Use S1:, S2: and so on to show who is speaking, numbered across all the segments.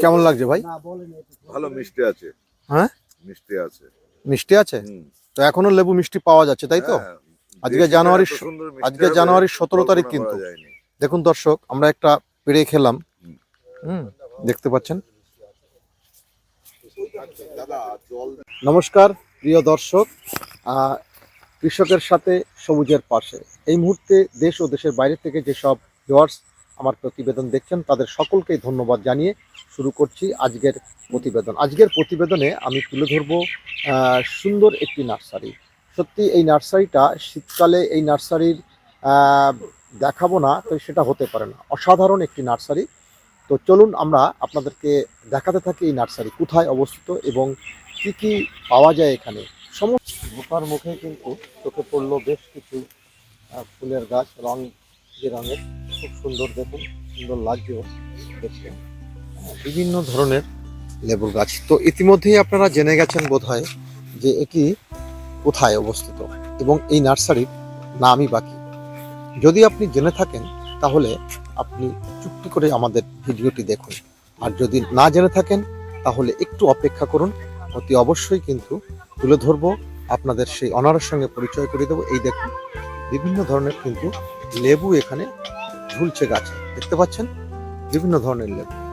S1: কেমন লাগছে ভাই?
S2: ভালো মিষ্টি আছে।
S1: হ্যাঁ?
S2: মিষ্টি আছে।
S1: মিষ্টি আছে? তো এখনও লেবু মিষ্টি পাওয়া যাচ্ছে তাই তো?
S2: হ্যাঁ,
S1: আজকে স-
S2: সুন্দর মিষ্টি
S1: আজকে জানুয়ারির 17 তারিখ কিন্তু। দেখুন দর্শক আমরা একটা পেড়ে খেলাম।
S2: হুম।
S1: দেখতে পাচ্ছেন? নমস্কার প্রিয় দর্শক। আহ, কৃষকের সাথে সবুজের পাশে। এই মুহূর্তে দেশ ও দেশের বাইরে থেকে যেসব ভিউয়ার্স আমার প্রতিবেদন দেখছেন তাদের সকলকেই ধন্যবাদ জানিয়ে শুরু করছি আজকের প্রতিবেদন। আজকের প্রতিবেদনে আমি তুলে ধরবো সুন্দর একটি নার্সারি। সত্যি এই নার্সারিটা শীতকালে এই নার্সারির দেখাবো না তো সেটা হতে পারে না। অসাধারণ একটি নার্সারি। তো চলুন আমরা আপনাদেরকে দেখাতে থাকি এই নার্সারি কোথায় অবস্থিত এবং কি কি পাওয়া যায় এখানে। সমস্ত ঢোকার মুখে কিন্তু চোখে পড়ল বেশ কিছু ফুলের গাছ রং যে রঙের খুব সুন্দর দেখুন সুন্দর লাগছেও দেখতে। হ্যাঁ, বিভিন্ন ধরনের লেবুর গাছ। তো ইতিমধ্যেই আপনারা জেনে গেছেন বোধহয় যে এটি কোথায় অবস্থিত এবং এই নার্সারির নামই বাকি যদি আপনি জেনে থাকেন, তাহলে আপনি চুক্তি করে আমাদের ভিডিওটি দেখুন। আর যদি না জেনে থাকেন, তাহলে একটু অপেক্ষা করুন। অতি অবশ্যই কিন্তু তুলে ধরবো, আপনাদের সেই অনারের সঙ্গে পরিচয় করে দেবো। এই দেখুন, বিভিন্ন ধরনের কিন্তু লেবু এখানে ঝুলছে গাছে। দেখতে পাচ্ছেন? বিভিন্ন ধরনের লেবু।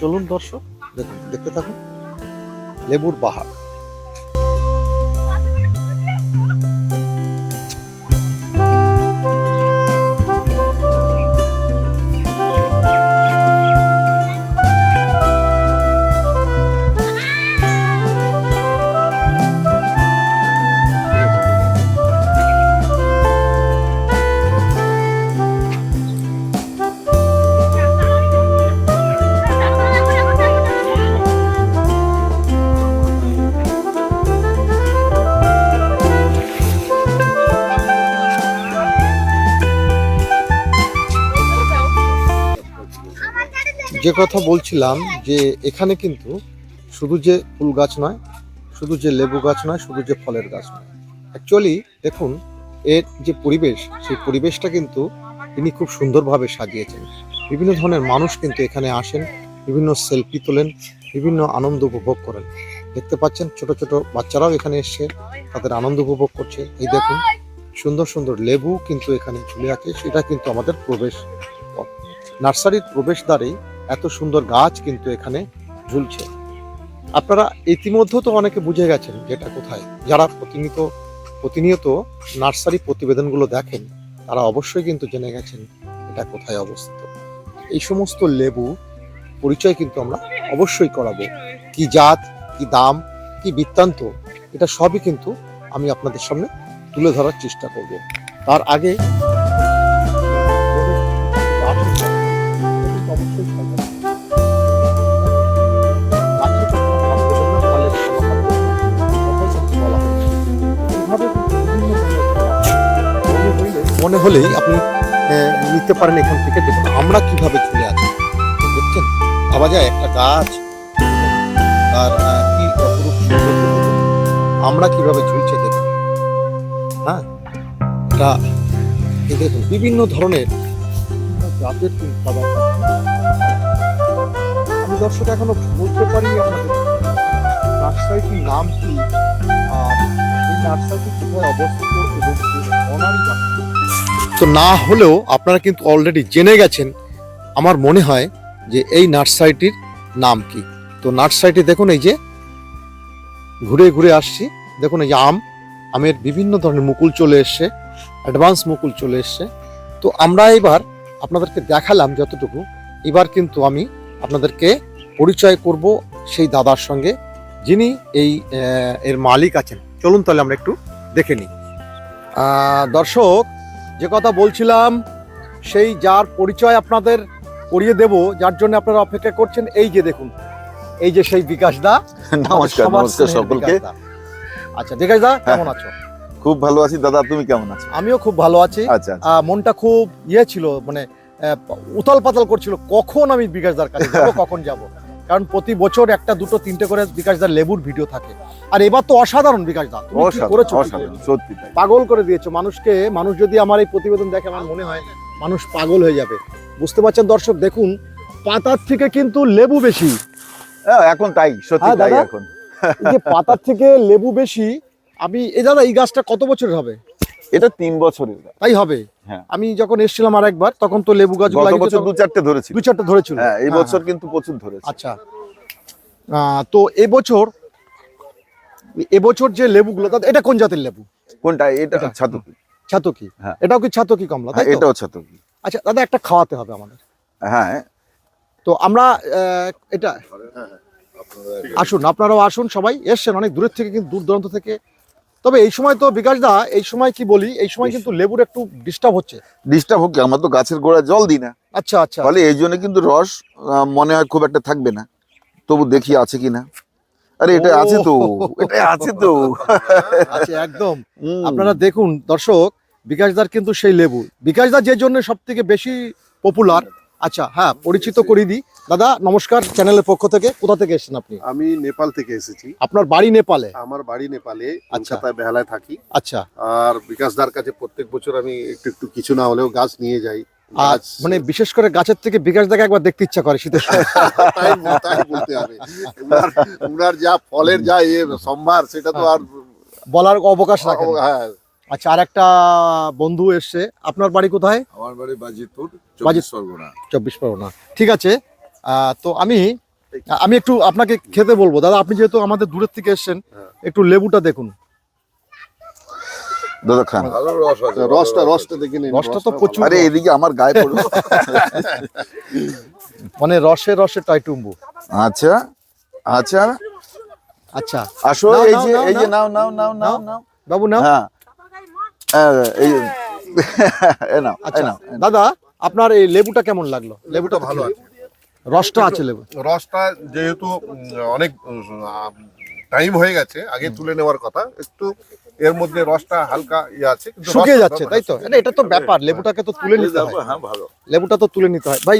S1: চলুন দর্শক দেখতে থাকুন লেবুর বাহার। যে কথা বলছিলাম যে এখানে কিন্তু শুধু যে ফুল গাছ নয়, শুধু যে লেবু গাছ নয়, শুধু যে ফলের গাছ নয়। অ্যাকচুয়ালি দেখুন, এর যে পরিবেশ, সেই পরিবেশটা কিন্তু তিনি খুব সুন্দরভাবে সাজিয়েছেন। বিভিন্ন ধরনের মানুষ কিন্তু এখানে আসেন, বিভিন্ন সেলফি তোলেন, বিভিন্ন আনন্দ উপভোগ করেন। দেখতে পাচ্ছেন, ছোট ছোট বাচ্চারাও এখানে এসছে, তাদের আনন্দ উপভোগ করছে। এই দেখুন, সুন্দর সুন্দর লেবু কিন্তু এখানে ঝুলে আছে, সেটা কিন্তু আমাদের প্রবেশ। নার্সারির প্রবেশদ্বারেই এত সুন্দর গাছ কিন্তু এখানে ঝুলছে। আপনারা ইতিমধ্যে তো অনেকে বুঝে গেছেন যেটা কোথায়। যারা প্রতিনিয়ত প্রতিনিয়ত নার্সারি প্রতিবেদনগুলো দেখেন, তারা অবশ্যই কিন্তু জেনে গেছেন এটা কোথায় অবস্থিত। এই সমস্ত লেবু পরিচয় কিন্তু আমরা অবশ্যই করাবো। কি জাত, কি দাম, কি বৃত্তান্ত, এটা সবই কিন্তু আমি আপনাদের সামনে তুলে ধরার চেষ্টা করব। তার আগে হলেই আপনি নিতে পারেন এখান থেকে। দেখুন, আমরা কীভাবে ঝুলে আছি দেখছেন ভাবা যায় একটা গাছ, আর কি আমরা কীভাবে ঝুলছে দেখুন। হ্যাঁ? এটা দেখুন, বিভিন্ন ধরনের জাতের খাবার আমি দর্শক এখনও বলতে পারি আপনাদের। নার্সারিটির নাম কি? আর এই নার্সারিটি কোথায় অবস্থিত? না হলেও আপনারা কিন্তু অলরেডি জেনে গেছেন, আমার মনে হয় যে এই নার্সারিটির নাম কি। তো নার্সারিটি দেখুন এই যে, ঘুরে ঘুরে আসছি। দেখুন এই যে আম, আমের বিভিন্ন ধরনের মুকুল চলে এসছে অ্যাডভান্স মুকুল চলে এসছে। তো আমরা এবার আপনাদেরকে দেখালাম যতটুকু, এবার কিন্তু আমি আপনাদেরকে পরিচয় করব সেই দাদার সঙ্গে, যিনি এই এর মালিক আছেন। চলুন তাহলে আমরা একটু দেখে নিই। দর্শক যে কথা বলছিলাম সেই যার পরিচয় আপনাদের করিয়ে দেব যার জন্য আপনারা অপেক্ষা করছেন এই যে দেখুন এই যে সেই বিকাশ দা।
S3: নমস্কার নমস্কার সকলকে।
S1: আচ্ছা বিকাশ দা কেমন আছো?
S3: খুব ভালো আছি দাদা তুমি কেমন আছো?
S1: আমিও খুব ভালো আছি।
S3: আচ্ছা আচ্ছা।
S1: মনটা খুব ইয়ে ছিল মানে উতাল পাতাল করছিল কখন আমি বিকাশ দার কাছে কখন যাব? কারণ প্রতি বছর একটা দুটো তিনটে করে বিকাশদার লেবুর ভিডিও থাকে। আর এবার তো অসাধারণ কি
S3: অসাধারণ
S1: করেছ
S3: সত্যি
S1: পাগল করে দিয়েছ। মানুষকে মানুষ যদি আমার এই প্রতিবেদন দেখে আমার মনে হয় মানুষ পাগল হয়ে যাবে। বুঝতে পারছেন দর্শক দেখুন পাতার থেকে কিন্তু লেবু বেশি।
S3: হ্যাঁ, এখন তাই সত্যি
S1: হ্যাঁ,
S3: তাই এখন।
S1: যে পাতার থেকে লেবু বেশি আমি এই দাদা এই গাছটা কত বছরের হবে?
S3: এটা তিন বছরের
S1: তাই হবে?
S3: হ্যাঁ।
S1: আমি যখন এসেছিলাম আর একবার তখন তো লেবু গাছগুলো
S3: গত বছর দু চারটে ধরেছিল।
S1: দু চারটে ধরেছিল।
S3: হ্যাঁ এই
S1: হ্যাঁ,
S3: বছর কিন্তু প্রচুর ধরেছে।
S1: আচ্ছা। তো এবছর এবছর যে লেবুগুলো এটা কোন জাতের লেবু?
S3: কোনটা? এটা। ছাতকি।
S1: ছাতকি?
S3: হ্যাঁ।
S1: এটাও কি ছাতকি কমলা
S3: হ্যাঁ
S1: তাই
S3: এটাও ছাতকি।
S1: আচ্ছা দাদা একটা খাওয়াতে হবে আমাদের।
S3: হ্যাঁ।
S1: তো আমরা এটা আসুন আপনারাও আসুন সবাই এসছেন অনেক দূরের থেকে কিন্তু দূর দূরান্ত থেকে তবে এই সময় তো বিকাশ দা এই সময় কি বলি? এই সময় কিন্তু লেবুর একটু ডিস্টার্ব হচ্ছে।
S3: ডিস্টার্ব হোক আমরা তো গাছের গোড়ায় জল দিই না।
S1: আচ্ছা আচ্ছা।
S3: ফলে এই জন্য কিন্তু রস মনে হয় খুব একটা থাকবে না। তবু দেখি আছে কিনা। আরে এটা আছে তো এটা আছে তো।
S1: আচ্ছা একদম। আপনারা দেখুন দর্শক বিকাশদার কিন্তু সেই লেবু। বিকাশদা যে জন্য সব থেকে বেশি পপুলার আচ্ছা হ্যাঁ পরিচিত করিয়ে দিই দাদা নমস্কার চ্যানেলের পক্ষ থেকে। কোথা থেকে এসেছেন আপনি?
S4: আমি নেপাল থেকে এসেছি।
S1: আপনার বাড়ি নেপালে?
S4: আমার বাড়ি নেপালে
S1: আচ্ছা।
S4: কলকাতায় বেহালায় থাকি।
S1: আচ্ছা।
S4: আর বিকাশদার কাছে প্রত্যেক বছর আমি একটু একটু কিছু না হলেও গাছ নিয়ে যাই।
S1: আর মানে বিশেষ করে গাছের থেকে বিকাশ দাকে একবার দেখতে ইচ্ছা করে শীতের।
S4: তাই তাই বলতে হবে। উনার উনার যা ফলের যা সম্ভার সেটা তো আর
S1: বলার অবকাশ রাখেন না।
S4: হ্যাঁ
S1: আচ্ছা আর একটা বন্ধু এসছে। আপনার বাড়ি কোথায়?
S2: আমার বাড়ি বাজিতপুর
S1: বাজিত-
S2: চব্বিশ পরগনা।
S1: চব্বিশ পরগনা। ঠিক আছে। তো আমি আমি একটু আপনাকে খেতে বলব। দাদা আপনি যেহেতু আমাদের দূরের থেকে এসেছেন
S4: হ্যাঁ।
S1: একটু লেবুটা দেখুন।
S3: দাদা খান।
S4: রসটা রসটা দেখে নিন।
S1: রসটা তো প্রচুর
S3: আরে এদিকে আমার গায়ে পড়ল।
S1: মানে রসে রসে টয়টুম্বু।
S3: আচ্ছা আচ্ছা।
S1: আচ্ছা।
S3: আসো
S1: নাও,
S3: এই
S1: নাও,
S3: যে
S1: নাও,
S3: এই যে
S1: নাও।
S3: নাও নাও নাও নাও নাও।
S1: বাবু না
S3: হ্যাঁ।
S1: দাদা আপনার এই লেবুটা কেমন লাগল? লেবুটা
S4: ভালো আছে।
S1: রসটা আছে লেবু?
S4: রসটা যেহেতু অনেক টাইম হয়ে গেছে আগে তুলে নেওয়ার কথা একটু এর মধ্যে রসটা হালকা ইয়ে আছে কিন্তু
S1: শুকিয়ে যাচ্ছে তাই তো? এটা তো ব্যাপার লেবুটাকে তো তুলে নিতে হয়।
S2: হ্যাঁ ভালো।
S1: লেবুটা তো তুলে নিতে হয়। ভাই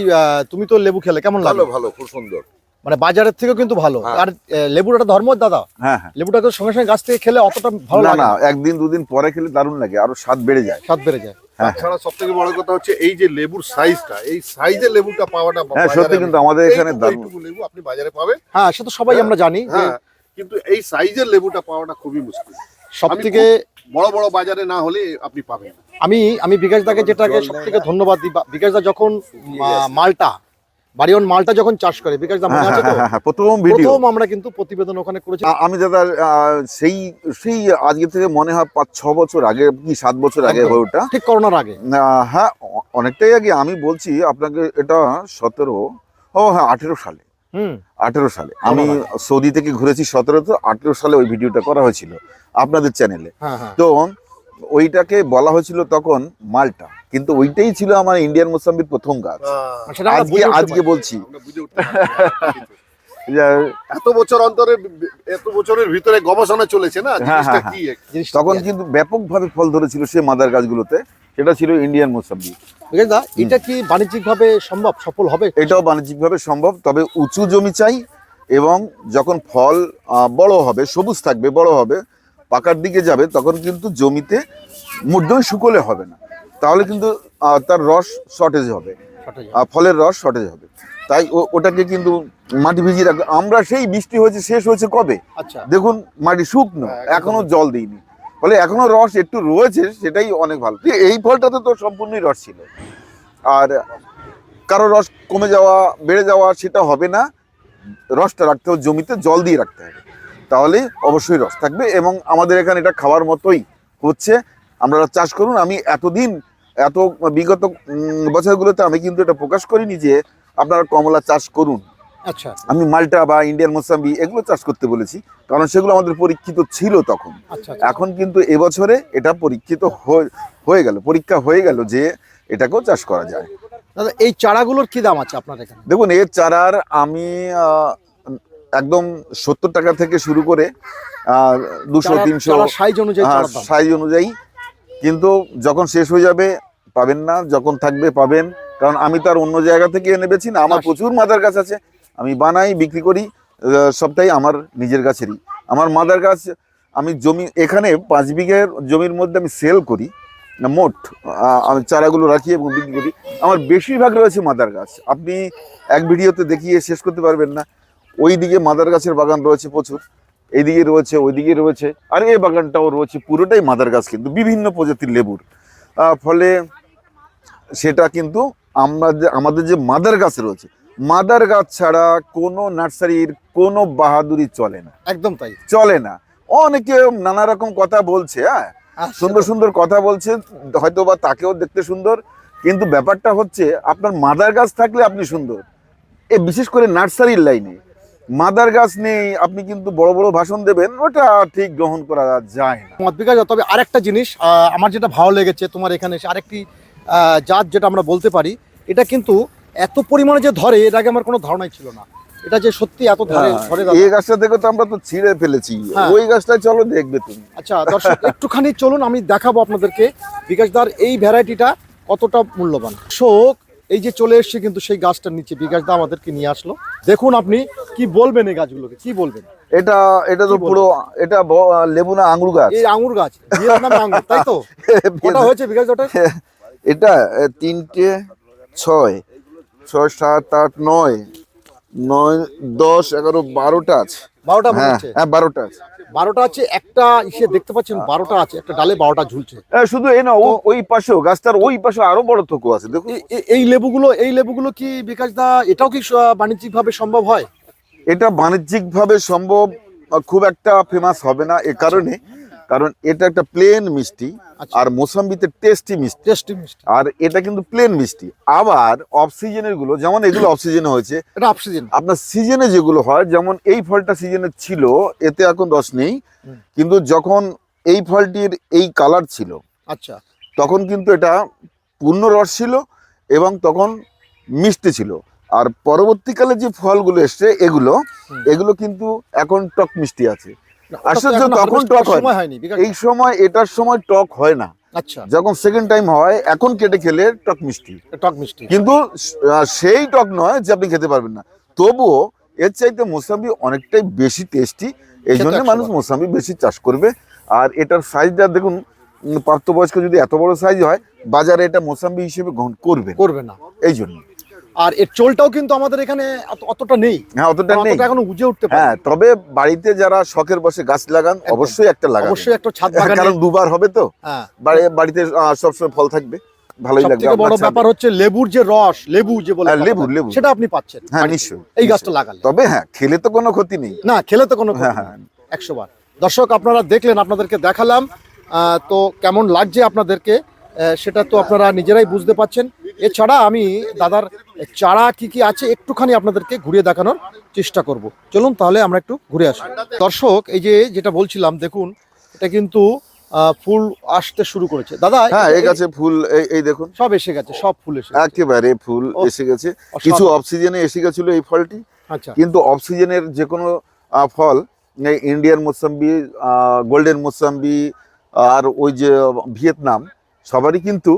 S1: তুমি তো লেবু খেলে কেমন লাগল
S2: ভালো খুব সুন্দর।
S1: মানে বাজারের থেকেও কিন্তু ভালো।
S2: হ্যাঁ।
S1: আর লেবুটা ধর্ম দাদা।
S3: হ্যাঁ হ্যাঁ।
S1: লেবুটা তো সঙ্গে সঙ্গে গাছ থেকে খেলে অতটা ভালো
S3: না
S1: লাগে
S3: না একদিন দুদিন পরে খেলে দারুণ লাগে আরও স্বাদ বেড়ে যায়।
S1: স্বাদ বেড়ে যায়।
S4: তাছাড়া সব থেকে বড় কথা হচ্ছে এই যে লেবুর সাইজটা এই সাইজের লেবুটা পাওয়াটা
S3: হ্যাঁ সত্যি কিন্তু আমাদের এখানে দারুণ।
S4: লেবু আপনি বাজারে পাবেন।
S1: হ্যাঁ সে তো সবাই আমরা জানি
S4: হ্যাঁ কিন্তু এই সাইজের লেবুটা পাওয়াটা খুবই মুশকিল।
S1: সব
S4: আমি
S1: থেকে
S4: বড় বড় বাজারে না হলে আপনি পাবেন
S1: আমি আমি বিকাশ দাকে যেটাকে সব থেকে ধন্যবাদ দিই বিকাশ দা যখন মালটা বাড়িওয়ান মালটা যখন চাষ করে মনে
S3: হ্যাঁ
S1: আছে তো?
S3: হ্যাঁ হ্যাঁ, প্রথম ভিডিও।
S1: প্রথম আমরা কিন্তু প্রতিবেদন ওখানে করেছি।
S3: আমি দাদা সেই সেই আজকে থেকে মনে হয় পাঁচ ছ বছর আগে কি সাত বছর আগে। হয়ে ওটা
S1: ঠিক করোনার আগে।
S3: হ্যাঁ অনেকটাই আগে। আমি বলছি আপনাকে এটা সতেরো ও হ্যাঁ আঠেরো সালে।
S1: হুম।
S3: আঠেরো সালে। আমি সৌদি থেকে ঘুরেছি সতেরো তো আঠেরো সালে ওই ভিডিওটা করা হয়েছিল আপনাদের চ্যানেলে। তো ওইটাকে বলা হয়েছিল তখন মালটা। কিন্তু ওইটাই ছিল আমার ইন্ডিয়ান মোসাম্বির প্রথম গাছ আজকে আজকে বলছি।
S4: এত বছর অন্তরে এত বছরের ভিতরে গবেষণা চলেছে না?
S3: হ্যাঁ,
S4: জিনিসটা
S3: হ্যাঁ, তখন কিন্তু ব্যাপকভাবে ফল ধরেছিল সে মাদার গাছগুলোতে সেটা ছিল ইন্ডিয়ান মোসাম্বি
S1: এটা কি বাণিজ্যিকভাবে সম্ভব সফল হবে?
S3: এটাও বাণিজ্যিকভাবে সম্ভব তবে উঁচু জমি চাই এবং যখন ফল আহ, বড় হবে সবুজ থাকবে বড় হবে পাকার দিকে যাবে তখন কিন্তু জমিতে মুদ্রণ শুকলে হবে না। তাহলে কিন্তু তার রস শর্টেজ হবে। ফলের রস শর্টেজ হবে। তাই ওটাকে কিন্তু মাটি ভিজিয়ে রাখবে। আমরা সেই বৃষ্টি হয়েছে শেষ হয়েছে কবে?
S1: আচ্ছা।
S3: দেখুন মাটি শুকনো এখনও জল দিইনি। ফলে এখনও রস একটু রয়েছে সেটাই অনেক ভালো। এই ফলটাতে তো সম্পূর্ণই রস ছিল। আর কারও রস কমে যাওয়া বেড়ে যাওয়া সেটা হবে না। রসটা রাখতে হবে জমিতে জল দিয়ে রাখতে হবে। তাহলে অবশ্যই রস থাকবে এবং আমাদের এখানে এটা খাওয়ার মতোই হচ্ছে। আপনারা চাষ করুন। আমি এতদিন এত বিগত বছরগুলোতে আমি কিন্তু এটা প্রকাশ করিনি যে আপনারা কমলা চাষ করুন।
S1: আচ্ছা।
S3: আমি মাল্টা বা ইন্ডিয়ান মোসাম্বি এগুলো চাষ করতে বলেছি কারণ সেগুলো আমাদের পরীক্ষিত ছিল তখন।
S1: আচ্ছা আচ্ছা।
S3: এখন কিন্তু এবছরে এটা পরীক্ষিত হয়ে- হয়ে গেল পরীক্ষা হয়ে গেল যে এটাকেও চাষ করা যায়।
S1: দাদা এই চারাগুলোর কি দাম আছে আপনার এখানে?
S3: দেখুন এর চারার আমি একদম সত্তর টাকা থেকে শুরু করে দুশো তিনশো
S1: সাইজ অনুযায়ী
S3: সাইজ অনুযায়ী কিন্তু যখন শেষ হয়ে যাবে পাবেন না। যখন থাকবে পাবেন। কারণ আমি তো আর অন্য জায়গা থেকে এনে বেছি না। আমার প্রচুর মাদার গাছ আছে। আমি বানাই বিক্রি করি সবটাই আমার নিজের গাছেরই আমার মাদার গাছ আমি জমি এখানে পাঁচ বিঘের জমির মধ্যে আমি সেল করি না মোট। আমি চারাগুলো রাখি এবং বিক্রি করি। আমার বেশিরভাগ রয়েছে মাদার গাছ। আপনি এক ভিডিওতে দেখিয়ে শেষ করতে পারবেন না। ওই দিকে মাদার গাছের বাগান রয়েছে প্রচুর। এইদিকে রয়েছে ওইদিকে রয়েছে। আর এই বাগানটাও রয়েছে পুরোটাই মাদার গাছ কিন্তু বিভিন্ন প্রজাতির লেবুর। ফলে সেটা কিন্তু আমরা যে আমাদের যে মাদার গাছ রয়েছে মাদার গাছ ছাড়া কোনো নার্সারির কোনো বাহাদুরি চলে না।
S1: একদম তাই।
S3: চলে না। অনেকে নানা রকম কথা বলছে হ্যাঁ? সুন্দর সুন্দর কথা বলছে হয়তো বা তাকেও দেখতে সুন্দর কিন্তু ব্যাপারটা হচ্ছে আপনার মাদার গাছ থাকলে আপনি সুন্দর। এ বিশেষ করে নার্সারির লাইনে। মাদার গাছ নেই আপনি কিন্তু বড় বড় ভাষণ দেবেন ওটা ঠিক গ্রহণ করা যায় না।
S1: মত বিকাশ তবে আরেকটা জিনিস আমার যেটা ভালো লেগেছে তোমার এখানে এসে আরেকটি জাত যেটা আমরা বলতে পারি এটা কিন্তু এত পরিমাণে যে ধরে এর আগে আমার কোনো ধারণাই ছিল না। এটা যে সত্যি এত ধরে ধরে
S3: এই গাছটা থেকে তো আমরা তো ছিঁড়ে ফেলেছি।
S1: হ্যাঁ।
S3: ওই গাছটা চলো দেখবে তুমি।
S1: আচ্ছা দর্শক একটুখানি চলুন আমি দেখাবো আপনাদেরকে বিকাশদার এই ভ্যারাইটিটা কতটা মূল্যবান। শোক এই যে চলে এসছে কিন্তু সেই গাছটার নিচে বিকাশদা আমাদেরকে নিয়ে আসলো। দেখুন আপনি কি বলবেন এই গাছগুলোকে? কি বলবেন?
S3: এটা এটা তো পুরো এটা লেবু না আঙুর গাছ?
S1: এই আঙুর গাছ আঙুর তাই তো? কটা হয়েছে বিকাশ ওটা?
S3: এটা তিনটে ছয় ছয় সাত আট নয় নয় দশ এগারো বারোটা আছে।
S1: বারোটা
S3: হ্যাঁ হ্যাঁ বারোটা আছে।
S1: বারোটা আছে একটা ইসে দেখতে পাচ্ছেন বারোটা আছে একটা ডালে বারোটা ঝুলছে।
S3: শুধু এ না ওই পাশেও গাছটার ওই পাশে আরও বড় থকু আছে দেখুন।
S1: এই লেবুগুলো এই লেবুগুলো কি বিকাশ দা এটাও কি বাণিজ্যিক ভাবে সম্ভব হয়?
S3: এটা বাণিজ্যিক ভাবে সম্ভব খুব একটা ফেমাস হবে না এ কারণে। কারণ এটা একটা প্লেন মিষ্টি
S1: আচ্ছা।
S3: আর মোসাম্বিতে টেস্টি মিষ্টি।
S1: টেস্টি মিষ্টি।
S3: আর এটা কিন্তু প্লেন মিষ্টি। আবার অফ সিজনেরগুলো যেমন এগুলো অফ সিজনে হয়েছে
S1: এটা অক্সিজেন
S3: আপনার সিজনে যেগুলো হয় যেমন এই ফলটা সিজনে ছিল এতে এখন রস নেই। কিন্তু যখন এই ফলটির এই কালার ছিল
S1: আচ্ছা।
S3: তখন কিন্তু এটা পূর্ণ রস ছিল এবং তখন মিষ্টি ছিল। আর পরবর্তীকালে যে ফলগুলো এসছে এগুলো এগুলো কিন্তু এখন টক মিষ্টি আছে। আশ্চর্য, তখন টক হয় এই সময় এটার সময় টক হয় না।
S1: আচ্ছা।
S3: যখন সেকেন্ড টাইম হয় এখন কেটে খেলে টক মিষ্টি।
S1: টক মিষ্টি।
S3: কিন্তু সেই টক নয় যে আপনি খেতে পারবেন না। তবুও এর চাইতে মোসাম্বি অনেকটাই বেশি টেস্টি এই জন্য মানুষ মোসাম্বি বেশি চাষ করবে। আর এটার সাইজটা দেখুন প্রাপ্তবয়স্ক যদি এত বড় সাইজ হয় বাজারে এটা মোসাম্বি হিসেবে গ্রহণ করবে
S1: করবে না।
S3: এই জন্য।
S1: আর এর চোলটাও কিন্তু আমাদের এখানে অতটা নেই।
S3: হ্যাঁ অতটা নেই।
S1: এখনও উজে উঠতে পারে
S3: হ্যাঁ তবে বাড়িতে যারা শখের বসে গাছ লাগান অবশ্যই একটা লাগান
S1: অবশ্যই একটা ছাদ বাগানে
S3: কারণ দুবার হবে তো।
S1: হ্যাঁ।
S3: বাড়িতে সবসময় ফল থাকবে। ভালোই লাগবে।
S1: সবথেকে বড় ব্যাপার হচ্ছে লেবুর যে রস লেবু যে বলে
S3: হ্যাঁ, লেবু, লেবু।
S1: সেটা আপনি পাচ্ছেন।
S3: হ্যাঁ। নিশ্চয়ই
S1: এই গাছটা। লাগালে।
S3: তবে হ্যাঁ খেলে তো কোনো ক্ষতি নেই।
S1: না খেলে তো কোনো
S3: হ্যাঁ হ্যাঁ
S1: নেই। একশো বার দর্শক আপনারা দেখলেন আপনাদেরকে দেখালাম। আহ, তো কেমন লাগছে আপনাদেরকে? সেটা তো আপনারা নিজেরাই বুঝতে পাচ্ছেন এছাড়া আমি দাদার চারা কি কি আছে একটুখানি আপনাদেরকে ঘুরিয়ে দেখানোর চেষ্টা করব। চলুন তাহলে আমরা একটু ঘুরে আসি। দর্শক এই যে যেটা বলছিলাম দেখুন এটা কিন্তু ফুল আসতে শুরু করেছে। দাদা
S3: হ্যাঁ
S1: এই-
S3: গাছে ফুল এই দেখুন।
S1: সব এসে গেছে সব ফুল এসে
S3: একেবারে ফুল এসে গেছে। কিছু অক্সিজেনে এসে গেছিল এই ফলটি।
S1: আচ্ছা।
S3: কিন্তু অক্সিজেনের যে কোনো ফল এই ইন্ডিয়ান মোসাম্বি গোল্ডেন মোসাম্বি আর ওই যে ভিয়েতনাম সবারই কিন্তু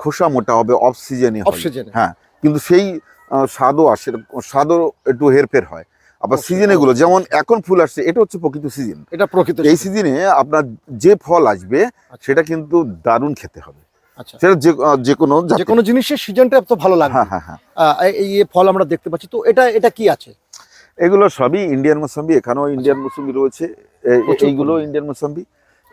S3: খোসা মোটা হবে অফ সিজনে হ্যাঁ কিন্তু সেই স্বাদও আসে স্বাদও একটু হেরফের হয়। আবার সিজনে গুলো যেমন এখন ফুল আসছে এটা হচ্ছে প্রকৃত সিজন
S1: এটা প্রকৃত
S3: এই সিজনে আপনার যে ফল আসবে সেটা কিন্তু দারুণ খেতে হবে।
S1: আচ্ছা।
S3: সেটা যে যে কোনো
S1: যে কোনো জিনিসের সিজনটা তো ভালো লাগবে।
S3: হ্যাঁ হ্যাঁ হ্যাঁ।
S1: এই- ফল আমরা দেখতে পাচ্ছি তো এটা এটা কি আছে?
S3: এগুলো সবই ইন্ডিয়ান মোসাম্বি এখানেও ইন্ডিয়ান মোসাম্বি রয়েছে। এইগুলো ইন্ডিয়ান মোসাম্বি।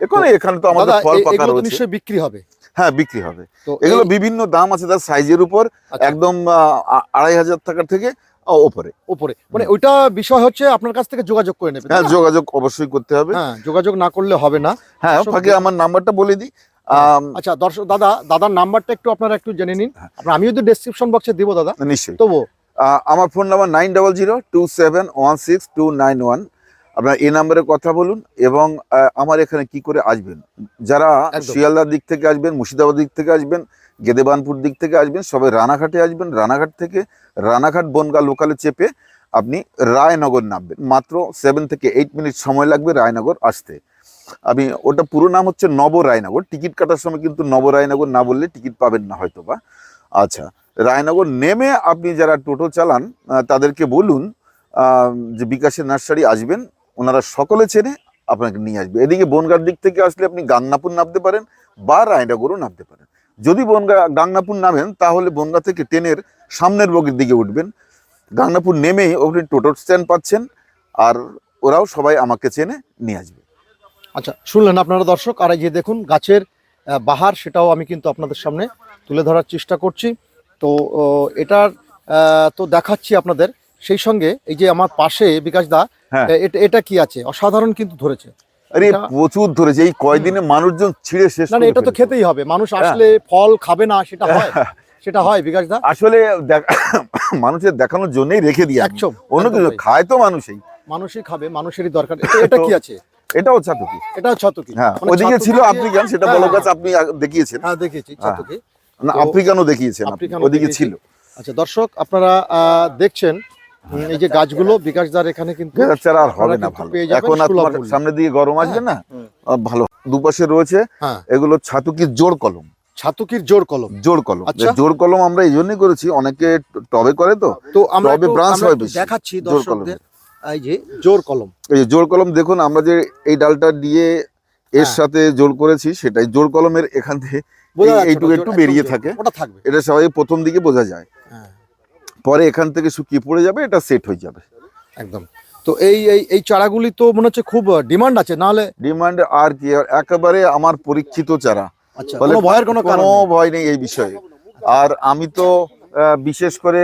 S3: এখানে এখানে তো আমাদের ফল পাকা রয়েছে।
S1: নিশ্চয়ই বিক্রি হবে?
S3: হ্যাঁ বিক্রি হবে। এগুলো বিভিন্ন দাম আছে তার সাইজের উপর
S1: আচ্ছা,
S3: একদম আড়াই হাজার টাকা থেকে আহ, ওপরে।
S1: মানে ওইটা বিষয় হচ্ছে আপনার কাছ থেকে যোগাযোগ করে নেবে
S3: হ্যাঁ যোগাযোগ অবশ্যই করতে হবে।
S1: হ্যাঁ যোগাযোগ না করলে হবে না।
S3: হ্যাঁ ফাঁকে আমার নাম্বারটা বলে দিই।
S1: হ্যাঁ। আচ্ছা দর্শক দাদা দাদার নাম্বারটা একটু আপনারা একটু জেনে নিন।
S3: হ্যাঁ।
S1: আমিও তো ডেসক্রিপশন বক্সে দিব দাদা।
S3: নিশ্চয়ই।
S1: তবু
S3: আহ, আমার phone number nine double zero two seven one six two nine one আপনার এই নাম্বারে কথা বলুন এবং আমার এখানে কি করে আসবেন? যারা শিয়ালদার দিক থেকে আসবেন মুর্শিদাবাদ দিক থেকে আসবেন গেদেবানপুর দিক থেকে আসবেন সবাই রানাঘাটে আসবেন রানাঘাট থেকে রানাঘাট বনগা লোকালে চেপে আপনি রায়নগর নামবেন। মাত্র সেভেন থেকে এইট মিনিট সময় লাগবে রায়নগর আসতে। আমি ওটা পুরো নাম হচ্ছে নব রায়নগর। টিকিট কাটার সময় কিন্তু নব রায়নগর না বললে টিকিট পাবেন না হয়তো বা আচ্ছা রায়নগর নেমে আপনি যারা টোটো চালান তাদেরকে বলুন যে বিকাশের নার্সারি আসবেন ওনারা সকলে চেনে আপনাকে নিয়ে আসবে। এদিকে বনগার দিক থেকে আসলে আপনি গাংনাপুর নামতে পারেন বা রায়নাগরও নামতে পারেন। যদি বনগা, গাংনাপুর নামেন, তাহলে বনগা থেকে ট্রেনের সামনের বগির দিকে উঠবেন। গাংনাপুর নেমেই ওখানে টোটো স্ট্যান্ড পাচ্ছেন আর ওরাও সবাই আমাকে চেনে নিয়ে আসবে।
S1: আচ্ছা শুনলেন আপনারা দর্শক, আর এই যে দেখুন গাছের বাহার, সেটাও আমি কিন্তু আপনাদের সামনে তুলে ধরার চেষ্টা করছি। তো এটার তো দেখাচ্ছি আপনাদের। সেই সঙ্গে এই যে আমার পাশে বিকাশ দা
S3: হ্যাঁ।
S1: এটা এটা কি আছে? অসাধারণ কিন্তু ধরেছে।
S3: আরে প্রচুর ধরেছে। এই কয়দিনে মানুষজন ছিঁড়ে শেষ
S1: না এটা তো খেতেই হবে। মানুষ আসলে ফল খাবে না সেটা হয়। সেটা হয় বিকাশ দা।
S3: আসলে মানুষের দেখানোর জন্যই রেখে দিয়ে
S1: একদম
S3: অন্য কিছু খায় তো মানুষই।
S1: মানুষই খাবে মানুষেরই দরকার। এটা- কি আছে?
S3: এটাও ছাতুকি।
S1: এটা ছতকি।
S3: হ্যাঁ
S1: মানে
S3: ওদিকে ছিল আফ্রিকান সেটা
S1: হ্যাঁ, হ্যাঁ,
S3: গাছ আপনি দেখিয়েছেন।
S1: হ্যাঁ দেখেছি
S3: হ্যাঁ।
S1: ছতকি।
S3: না আফ্রিকানও দেখিয়েছেন ওদিকে ছিল।
S1: আচ্ছা দর্শক আপনারা আহ, দেখছেন এই যে গাছগুলো এখানে কিন্তু
S3: চারা আর হবে না ভালো। এখন। সামনের দিকে গরম আসবে না? ভালো। দুপাশে রয়েছে
S1: হ্যাঁ।
S3: এগুলো ছাতুকির জোড় কলম।
S1: ছাতুকির জোর কলম।
S3: জোড় কলম।
S1: আচ্ছা।
S3: জোড় কলম আমরা এই জন্যই করেছি অনেকে টবে করে তো
S1: তো আমরা
S3: branch
S1: আমরা
S3: হয় বেশি।
S1: দেখাচ্ছি দর্শকদের এই যে জোর কলম।
S3: এই জোড় কলম দেখুন আমরা যে এই ডালটা দিয়ে এর
S1: হ্যাঁ।
S3: সাথে জোর করেছি সেটাই জোর কলমের এখান থেকে এইটুকু একটু বেরিয়ে থাকে।
S1: ওটা থাকবে।
S3: এটা সবাই প্রথম দিকে বোঝা যায়।
S1: হ্যাঁ।
S3: পরে এখান থেকে শুকিয়ে পড়ে যাবে এটা সেট হয়ে যাবে।
S1: একদম। তো এই এই এই চারাগুলি তো মনে হচ্ছে খুব ডিমান্ড আছে নাহলে
S3: ডিমান্ড আর কি একেবারে আমার পরীক্ষিত চারা।
S1: আচ্ছা কোনো ভয়ের কোনো
S3: কোনো ভয় নেই এই বিষয়ে। আর আমি তো বিশেষ করে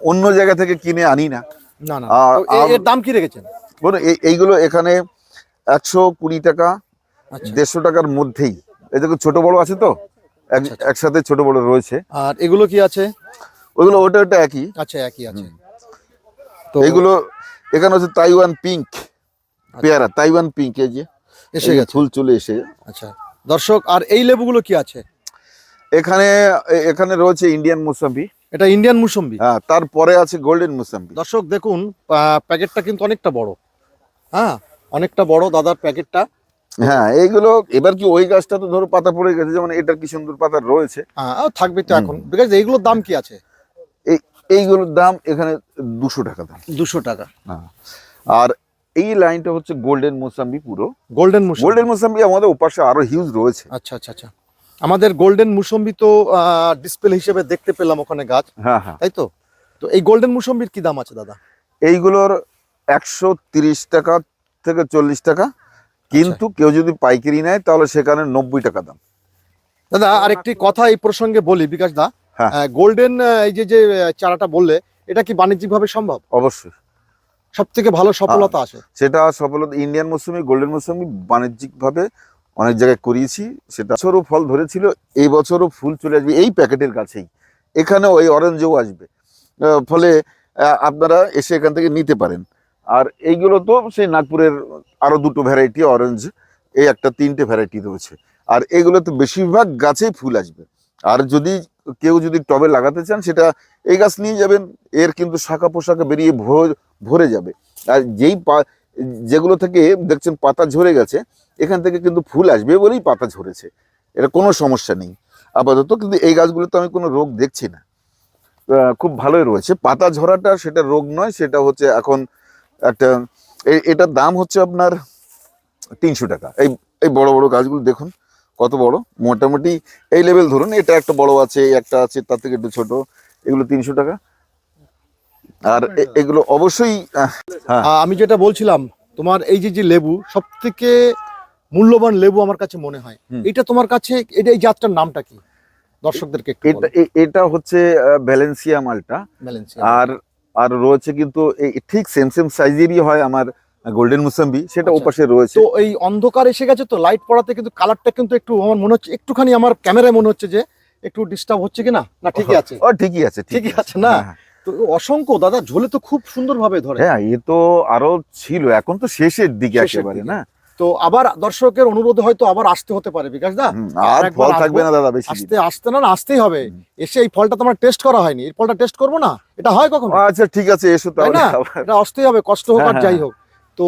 S3: অন্য জায়গা থেকে কিনে আনি না।
S1: এ- এর দাম কি রেখেছেন?
S3: বলুন এই- এইগুলো এখানে একশো কুড়ি টাকা
S1: আচ্ছা।
S3: দেড়শো টাকার মধ্যেই। এই দেখো ছোট বড় আছে তো?
S1: আচ্ছা।
S3: একসাথে ছোট বড় রয়েছে।
S1: আর এগুলো কি আছে?
S3: ওইগুলো ওটা ওটা একই।
S1: আচ্ছা একই আছে। তো
S3: এইগুলো এখানে হচ্ছে তাইওয়ান পিঙ্ক পেয়ারা তাইওয়ান পিঙ্ক এই যে।
S1: এসে গেছে।
S3: ফুল চলে এসে।
S1: আচ্ছা। দর্শক আর এই লেবুগুলো কি আছে?
S3: এখানে এখানে রয়েছে ইন্ডিয়ান মুসাম্বি
S1: এটা ইন্ডিয়ান মুসম্বি
S3: হ্যাঁ তারপরে আছে গোল্ডেন মুসাম্বি
S1: দর্শক দেখুন প্যাকেটটা কিন্তু অনেকটা বড়। হ্যাঁ অনেকটা বড় দাদার প্যাকেটটা।
S3: হ্যাঁ এইগুলো এবার কি ওই গাছটা তো ধরো পাতা পড়ে গেছে যেমন এটার কি সুন্দর পাতা রয়েছে।
S1: হ্যাঁ থাকবে তো এখন। বিকজ এইগুলোর দাম কি আছে?
S3: এইগুলোর দাম এখানে দুশো টাকা দাম।
S1: দুশো টাকা।
S3: হ্যাঁ। আর এই লাইনটা হচ্ছে গোল্ডেন মোসাম্বি পুরো।
S1: গোল্ডেন মুসম্বি
S3: গোল্ডেন মোসাম্বি আমাদের ওপাশে আরও হিউজ রয়েছে।
S1: আচ্ছা আচ্ছা আচ্ছা। আমাদের গোল্ডেন মুসম্বি তো ডিসপ্লে হিসেবে দেখতে পেলাম ওখানে গাছ।
S3: হ্যাঁ হ্যাঁ।
S1: তাই তো? তো এই গোল্ডেন মুসম্বির কি দাম আছে দাদা?
S3: এইগুলোর একশো তিরিশ টাকা থেকে চল্লিশ টাকা। কিন্তু কেউ যদি পাইকারি নেয় তাহলে সেখানে নব্বই টাকা দাম।
S1: দাদা আরেকটি কথা এই প্রসঙ্গে বলি বিকাশ দা। গোল্ডেন এই যে যে চারাটা বললে এটা কি বাণিজ্যিকভাবে সম্ভব?
S3: অবশ্যই।
S1: সব থেকে ভালো সফলতা আসে।
S3: সেটা সফলতা ইন্ডিয়ান মৌসুমি গোল্ডেন মৌসুমি বাণিজ্যিকভাবে অনেক জায়গায় করিয়েছি। সেটা বছরও ফল ধরেছিল এই বছরও ফুল চলে আসবে এই প্যাকেটের কাছেই। এখানেও এই অরেঞ্জও আসবে। ফলে আপনারা এসে এখান থেকে নিতে পারেন। আর এইগুলো তো সেই নাগপুরের আরও দুটো ভ্যারাইটি অরেঞ্জ এই একটা তিনটে ভ্যারাইটি রয়েছে। আর এগুলো তো বেশিরভাগ গাছেই ফুল আসবে। আর যদি কেউ যদি টবে লাগাতে চান, সেটা এই গাছ নিয়ে যাবেন, এর কিন্তু শাখা পোশাকে বেরিয়ে ভর- যাবে। আর যেই যেগুলো থেকে দেখছেন পাতা ঝরে গেছে, এখান থেকে কিন্তু ফুল আসবে বলেই পাতা ঝরেছে। এটা কোনো সমস্যা নেই। আপাতত কিন্তু এই গাছগুলোতে আমি কোনো রোগ দেখছি না। খুব ভালোই রয়েছে। পাতা ঝরাটা সেটা রোগ নয়, সেটা হচ্ছে এখন একটা এটার দাম হচ্ছে আপনার তিনশো টাকা। এই এই বড় বড় গাছগুলো দেখুন। কত বড়? মোটামুটি এই লেভেল ধরুন এটা একটা বড় আছে একটা আছে তার থেকে একটু ছোট। এগুলো তিনশো টাকা। আর এগুলো অবশ্যই হ্যাঁ।
S1: আমি যেটা বলছিলাম তোমার এই যে যে লেবু সব থেকে মূল্যবান লেবু আমার কাছে মনে হয়। এটা তোমার কাছে এটা এই জাতটার নামটা কি? দর্শকদেরকে
S3: এটা এটা হচ্ছে ভ্যালেন্সিয়া মালটা। আর আর রয়েছে কিন্তু ঠিক সেম সেম সাইজেরই হয় আমার গোল্ডেন মুসাম্বি সেটা
S1: আচ্ছা।
S3: ওপাশে রয়েছে।
S1: তো এই অন্ধকার এসে গেছে তো লাইট পড়াতে কিন্তু কালারটা কিন্তু একটু আমার মনে হচ্ছে একটুখানি আমার ক্যামেরায় মনে হচ্ছে যে একটু ডিস্টার্ব হচ্ছে কি না ঠিকই আছে।
S3: ও ঠিকই আছে
S1: ঠিকই আছে। না?
S3: হ্যাঁ,
S1: তো অসংখ্য দাদা ঝোলে তো খুব সুন্দরভাবে ধরে।
S3: হ্যাঁ এ তো আরও ছিল এখন তো শেষের দিকে একেবারে না?
S1: তো আবার দর্শকের অনুরোধে হয়তো আবার আসতে হতে পারে বিকাশ দা। আর
S3: ফল থাকবে না দাদা বেশি।
S1: আসতে আসতে না আসতেই হবে। এসে এই ফলটা তোমার টেস্ট করা হয়নি। এই ফলটা টেস্ট করব না? এটা হয় কখন?
S3: আচ্ছা ঠিক আছে এসো তাহলে
S1: না? এটা আসতেই হবে কষ্ট হোক আর
S3: হ্যাঁ,
S1: যাই
S3: হ্যাঁ।
S1: হোক। তো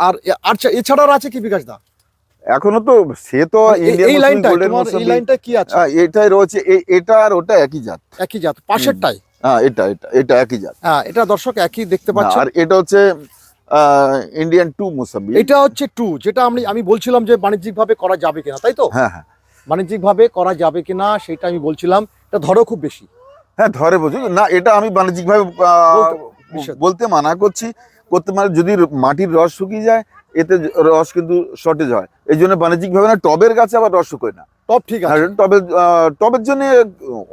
S1: আর আর ছা- এছাড়া আছে কি বিকাশ দা?
S3: এখনও তো সে তো
S1: এই- লাইনটা এই লাইনটা কি আছে?
S3: এটাই রয়েছে এটা আর ওটা একই জাত।
S1: একই জাত পাশেরটাই
S3: হ্যাঁ এটা এটা এটা একই জাত।
S1: হ্যাঁ এটা দর্শক একই দেখতে পাচ্ছেন।
S3: আর এটা হচ্ছে ইন্ডিয়ান টু মুসাম্বি
S1: এটা হচ্ছে টু যেটা আমি আমি বলছিলাম যে বাণিজ্যিকভাবে করা যাবে কিনা তাই তো?
S3: হ্যাঁ হ্যাঁ।
S1: বাণিজ্যিকভাবে করা যাবে কিনা সেটা আমি বলছিলাম এটা ধরো খুব বেশি।
S3: হ্যাঁ ধরে বোঝো না এটা আমি বাণিজ্যিকভাবে
S1: বলতে
S3: মানা করছি করতে মানে যদি মাটির রস শুকিয়ে যায় এতে রস কিন্তু শর্টেজ হয়। এই জন্য বাণিজ্যিকভাবে না টবের গাছে আবার রস শুকোয় না।
S1: টপ ঠিক আছে।
S3: টবের টবের জন্য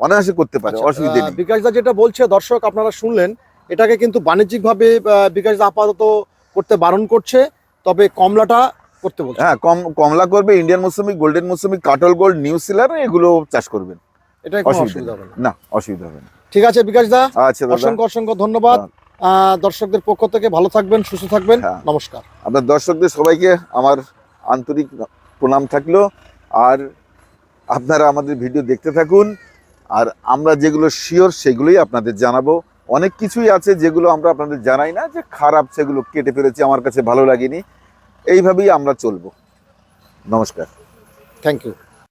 S3: অনায়াসে করতে পারে
S1: আচ্ছা,
S3: অসুবিধা নেই।
S1: বিকাশদা যেটা বলছে দর্শক আপনারা শুনলেন এটাকে কিন্তু বাণিজ্যিকভাবে বিকাশদা আপাতত করতে বারণ করছে তবে কমলাটা করতে বলছে।
S3: হ্যাঁ কম কমলা করবে ইন্ডিয়ান মৌসুমি গোল্ডেন মৌসুমি কাটল গোল্ড নিউ সিলার এগুলো চাষ করবেন।
S1: এটা
S3: অসুবিধা
S1: হবে না।
S3: অসুবিধা হবে না।
S1: ঠিক আছে বিকাশদা
S3: আচ্ছা দাদা।
S1: অসংখ্য অসংখ্য ধন্যবাদ। দর্শকদের পক্ষ থেকে ভালো থাকবেন সুস্থ থাকবেন।
S3: হ্যাঁ।
S1: নমস্কার।
S3: আপনার দর্শকদের সবাইকে আমার আন্তরিক প্রণাম থাকল। আর আপনারা আমাদের ভিডিও দেখতে থাকুন। আর আমরা যেগুলো শিওর সেগুলোই আপনাদের জানাব। অনেক কিছুই আছে যেগুলো আমরা আপনাদের জানাই না যে খারাপ সেগুলো কেটে ফেলেছি আমার কাছে ভালো লাগেনি। এইভাবেই আমরা চলবো। নমস্কার।
S1: Thank you